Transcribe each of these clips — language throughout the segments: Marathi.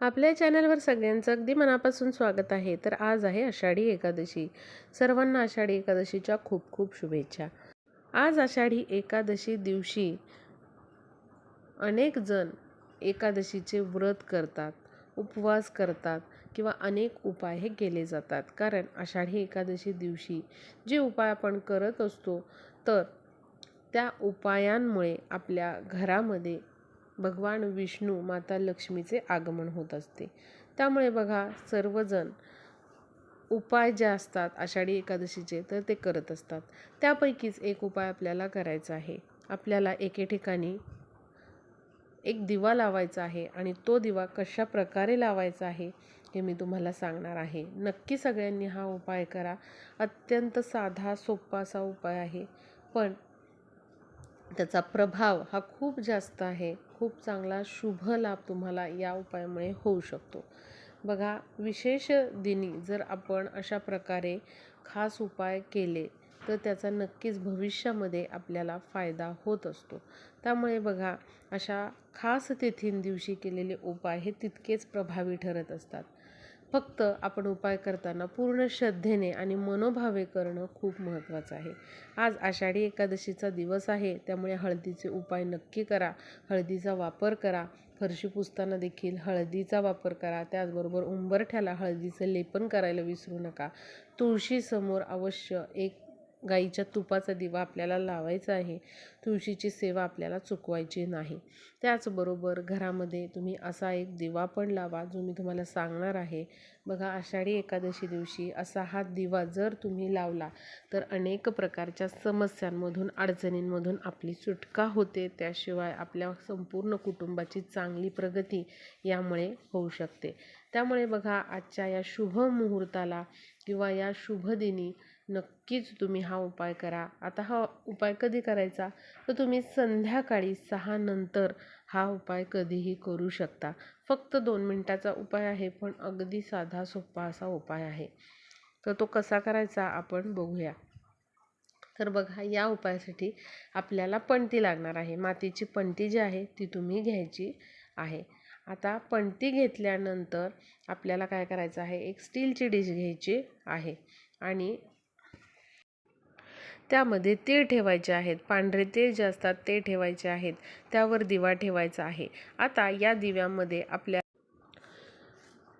आपल्या चॅनलवर सगळ्यांचं अगदी मनापासून स्वागत आहे. तर आज आहे आषाढी एकादशी. सर्वांना आषाढी एकादशीच्या खूप खूप शुभेच्छा. आज आषाढी एकादशी दिवशी अनेक जण एकादशीचे व्रत करतात उपवास करतात किंवा अनेक उपाय हे केले जातात. कारण आषाढी एकादशी दिवशी जे उपाय आपण करत असतो तर त्या उपायांमुळे आपल्या घरामध्ये भगवान विष्णू माता लक्ष्मीचे आगमन होत असते. त्यामुळे बघा सर्वजण उपाय जे असतात आषाढी एकादशीचे तर ते करत असतात. त्यापैकीच एक उपाय आपल्याला करायचा आहे. आपल्याला एके ठिकाणी एक दिवा लावायचा आहे आणि तो दिवा कशा प्रकारे लावायचा आहे हे मी तुम्हाला सांगणार आहे. नक्की सगळ्यांनी हा उपाय करा. अत्यंत साधा सोपा असा उपाय आहे. पण त्याचा प्रभाव हा खूप जास्त आहे. खूप चांगला शुभ लाभ तुम्हाला या उपायामुळे होऊ शकतो. बघा विशेष दिनी जर आपण अशा प्रकारे खास उपाय केले तर त्याचा नक्कीच भविष्यामध्ये आपल्याला फायदा होत असतो. त्यामुळे बघा अशा खास तिथींदिवशी केलेले उपाय हे तितकेच प्रभावी ठरत असतात. फक्त आपण उपाय करताना पूर्ण श्रद्धेने आणि मनोभावे करणं खूप महत्त्वाचं आहे. आज आषाढी एकादशीचा दिवस आहे त्यामुळे हळदीचे उपाय नक्की करा. हळदीचा वापर करा. फरशी पुसताना देखील हळदीचा वापर करा. त्याचबरोबर उंबरठ्याला हळदीचं लेपन करायला विसरू नका. तुळशीसमोर अवश्य एक गाईच्या तुपाचा दिवा आपल्याला लावायचा आहे. तुळशीची सेवा आपल्याला चुकवायची नाही. त्याचबरोबर घरामध्ये तुम्ही असा एक दिवा पण लावा जो मी तुम्हाला सांगणार आहे. बघा आषाढी एकादशी दिवशी असा हा दिवा जर तुम्ही लावला तर अनेक प्रकारच्या समस्यांमधून अडचणींमधून आपली सुटका होते. त्याशिवाय आपल्या संपूर्ण कुटुंबाची चांगली प्रगती यामुळे होऊ शकते. त्यामुळे बघा आजच्या या शुभ मुहूर्ताला किंवा या शुभदिनी नक्कीच तुम्ही हा उपाय करा. आता हा उपाय कधी करायचा? तर तुम्ही संध्याकाळी सहा नंतर हा उपाय कधीही करू शकता. फक्त दोन मिनटाचा उपाय आहे पण अगदी साधा सोपा असा उपाय आहे. तर तो कसा करायचा आपण बघूया. तर बघा या उपायासाठी आपल्याला पणती लागणार आहे. मातीची पणती जी आहे ती तुम्ही घ्यायची आहे. आता पणती घेतल्यानंतर आपल्याला काय करायचं आहे? एक स्टीलची डिश घ्यायची आहे. आणि त्यामध्ये तीळ ठेवायचे आहेत. पांढरे तीळ जे असतात ते ठेवायचे आहेत. त्यावर दिवा ठेवायचा आहे. आता या दिव्यामध्ये आपल्या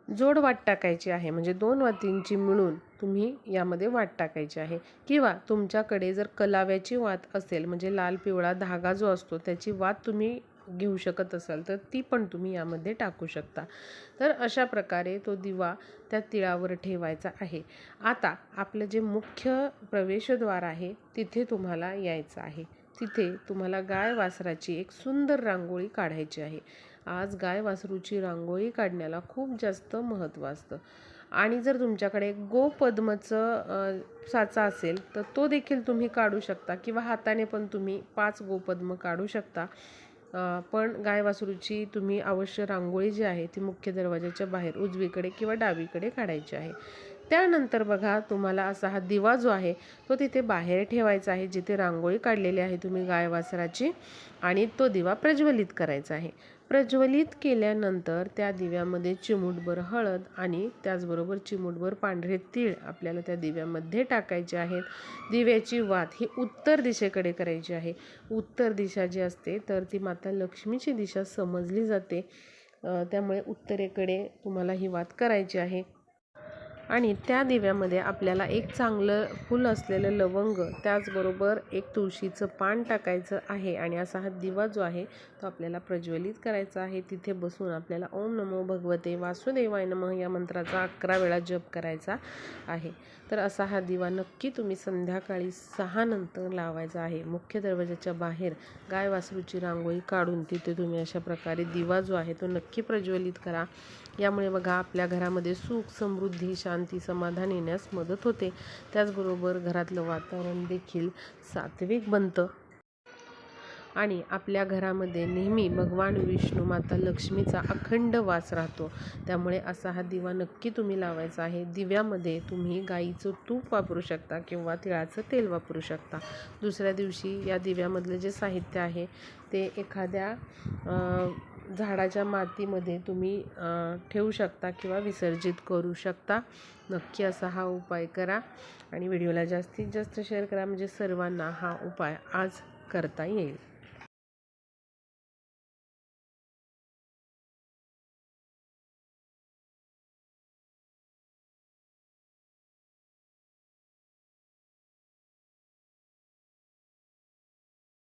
जोड वाट टाकायची आहे. म्हणजे दोन वातींची मिळून तुम्ही यामध्ये वाट टाकायची आहे. किंवा तुमच्याकडे जर कलाव्याची वात असेल म्हणजे लाल पिवळा धागा जो असतो त्याची वात तुम्ही घेऊ शकत असाल तर ती पण तुम्ही यामध्ये टाकू शकता. तर अशा प्रकारे तो दिवा त्या तिळावर ठेवायचा आहे. आता आपलं जे मुख्य प्रवेशद्वार आहे तिथे तुम्हाला यायचं आहे. तिथे तुम्हाला गाय वासराची एक सुंदर रांगोळी काढायची आहे. आज गाय वासरूची रांगोळी काढण्याला खूप जास्त महत्त्व असतं. आणि जर तुमच्याकडे गोपद्मचं साचा असेल तर तो देखील तुम्ही काढू शकता किंवा हाताने पण तुम्ही पाच गोपद्म काढू शकता. पण गाय वासरूची तुम्ही अवश्य रांगोळी जी आहे ती मुख्य दरवाजाच्या बाहेर उजवीकडे किंवा डावीकडे काढायची आहे. त्यानंतर बघा तुम्हाला असा हा दिवा जो आहे तो तिथे बाहेर ठेवायचा आहे जिथे रांगोळी काढलेली आहे तुम्ही गाय वासराची आणि तो दिवा प्रज्वलित करायचा आहे. प्रज्वलित केल्यानंतर त्या दिव्यामध्ये चिमूटभर हळद आणि त्याचबरोबर चिमूटभर पांढरे तीळ आपल्याला त्या दिव्यामध्ये टाकायचे आहेत. दिव्याची वात ही उत्तर दिशेकडे करायची आहे. उत्तर दिशा जी असते तर ती माता लक्ष्मीची दिशा समजली जाते. त्यामुळे उत्तरेकडे तुम्हाला ही वात करायची आहे. आणि त्या दिव्यामध्ये आपल्याला एक चांगलं फुल असलेलं लवंग त्याचबरोबर एक तुळशीचं पान टाकायचं आहे आणि असा हा दिवा जो आहे तो आपल्याला प्रज्वलित करायचा आहे. तिथे बसून आपल्याला ओम नमो भगवते वासुदेवाय नमः या मंत्राचा अकरा वेळा जप करायचा आहे. तर असा हा दिवा नक्की तुम्ही संध्याकाळी सहानंतर लावायचा आहे. मुख्य दरवाजाच्या बाहेर गाय वासरूची रांगोळी काढून तिथे तुम्ही अशा प्रकारे दिवा जो आहे तो नक्की प्रज्वलित करा. यामुळे बघा आपल्या घरामध्ये सुख समृद्धी शांती समाधान येण्यास मदत होते. त्याचबरोबर घरातलं वातावरण देखील सात्विक बनतं. आणि आपल्या घरामध्ये नेहमी भगवान विष्णू माता लक्ष्मीचा अखंड वास राहतो. त्यामुळे असा हा दिवा नक्की तुम्ही लावायचा आहे. दिव्यामध्ये तुम्ही गाईचं तूप वापरू शकता किंवा तिळाचं तेल वापरू शकता. दुसऱ्या दिवशी या दिव्यामधलं जे साहित्य आहे ते एखाद्या झाडाच्या मातीमध्ये तुम्ही ठेवू शकता किंवा विसर्जित करू शकता. नक्की असा हा उपाय करा आणि व्हिडिओला जास्तीत जास्त शेअर करा. म्हणजे सर्वांना हा उपाय आज करता येईल.